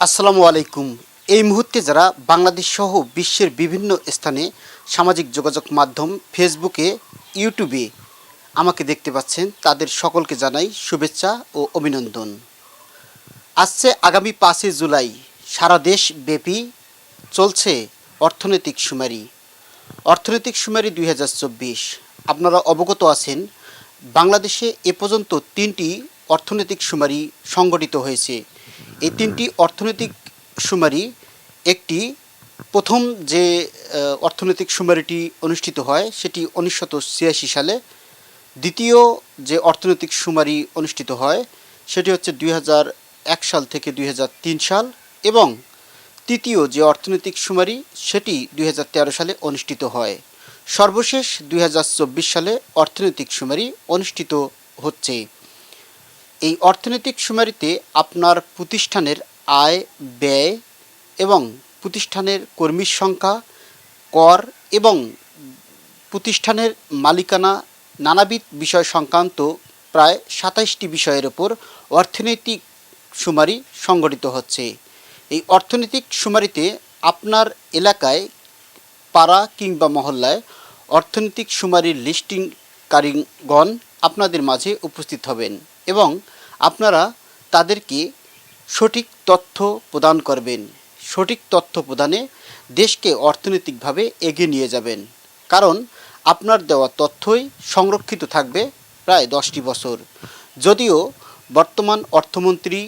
আসসালামু আলাইকুম। এই মুহূর্তে যারা বাংলাদেশ সহ বিশ্বের বিভিন্ন স্থানে সামাজিক যোগাযোগ মাধ্যম, ফেসবুকে, ইউটিউবে আমাকে দেখতে পাচ্ছেন, তাদের সকলকে জানাই শুভেচ্ছা ও অভিনন্দন। আসছে আগামী পাঁচই জুলাই, সারা দেশ ব্যাপী চলছে অর্থনৈতিক সুমারি। অর্থনৈতিক সুমারি দুই হাজার চব্বিশ। আপনারা অবগত আছেন, বাংলাদেশে এ পর্যন্ত তিনটি অর্থনৈতিক সুমারি সংগঠিত হয়েছে। এই তিনটি অর্থনৈতিক সুমারি একটি প্রথম যে অর্থনৈতিক সুমারিটি অনুষ্ঠিত হয় সেটি উনিশশো ছিয়াশি সালে। দ্বিতীয় যে অর্থনৈতিক সুমারি অনুষ্ঠিত হয় সেটি হচ্ছে দুই সাল থেকে দুই হাজার তিন সাল এবং তৃতীয় যে অর্থনৈতিক সুমারি সেটি দুই হাজার তেরো সালে অনুষ্ঠিত হয়। সর্বশেষ দুই হাজার চব্বিশ সালে অর্থনৈতিক সুমারি অনুষ্ঠিত হচ্ছে। এই অর্থনৈতিক সুমারিতে আপনার প্রতিষ্ঠানের আয় ব্যয় এবং প্রতিষ্ঠানের কর্মীর সংখ্যা, কর এবং প্রতিষ্ঠানের মালিকানা নানাবিধ বিষয় সংক্রান্ত প্রায় সাতাইশটি বিষয়ের ওপর অর্থনৈতিক সুমারি সংগঠিত হচ্ছে। এই অর্থনৈতিক সুমারিতে আপনার এলাকায়, পাড়া কিংবা মহল্লায় অর্থনৈতিক সুমারির লিস্টিংকারীগণ আপনাদের মাঝে উপস্থিত হবেন এবং আপনারা তাদেরকে সঠিক তথ্য প্রদান করবেন। সঠিক তথ্য প্রদানে দেশকে অর্থনৈতিকভাবে এগিয়ে নিয়ে যাবেন। কারণ আপনার দেওয়া তথ্যই সংরক্ষিত থাকবে প্রায় দশটি বছর। যদিও বর্তমান অর্থমন্ত্রী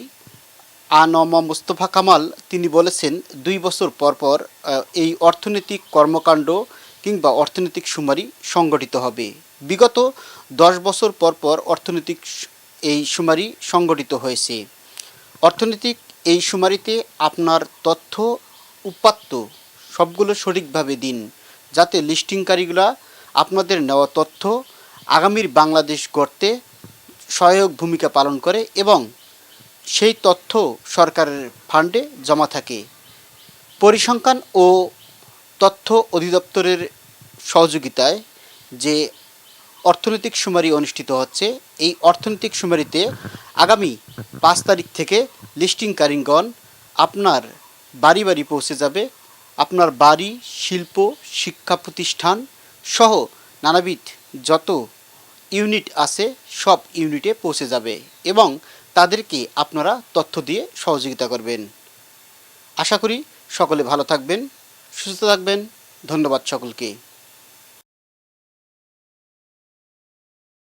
আনমা মুস্তফা কামাল তিনি বলেছেন, দুই বছর পর পর এই অর্থনৈতিক কর্মকাণ্ড কিংবা অর্থনৈতিক সুমারি সংগঠিত হবে। বিগত দশ বছর পর পর অর্থনৈতিক এই সুমারি সংগঠিত হয়েছে। অর্থনৈতিক এই সুমারিতে আপনার তথ্য, উপাত্ত সবগুলো সঠিকভাবে দিন, যাতে লিস্টিংকারীগুলা আপনাদের নেওয়া তথ্য আগামীর বাংলাদেশ গড়তে সহায়ক ভূমিকা পালন করে এবং সেই তথ্য সরকারের ফান্ডে জমা থাকে। পরিসংখ্যান ও তথ্য অধিদপ্তরের সহযোগিতায় যে অর্থনৈতিক সুমারি অনুষ্ঠিত হচ্ছে। এই অর্থনৈতিক সুমারিতে আগামী পাঁচ তারিখ থেকে লিস্টিং কারিগণ আপনার বাড়ি বাড়ি পৌঁছে যাবে। আপনার বাড়ি, শিল্প, শিক্ষা প্রতিষ্ঠান সহ নানাবিধ যত ইউনিট আছে সব ইউনিটে পৌঁছে যাবে এবং তাদেরকে আপনারা তথ্য দিয়ে সহযোগিতা করবেন। আশা করি সকলে ভালো থাকবেন, সুস্থ থাকবেন। ধন্যবাদ সকলকে।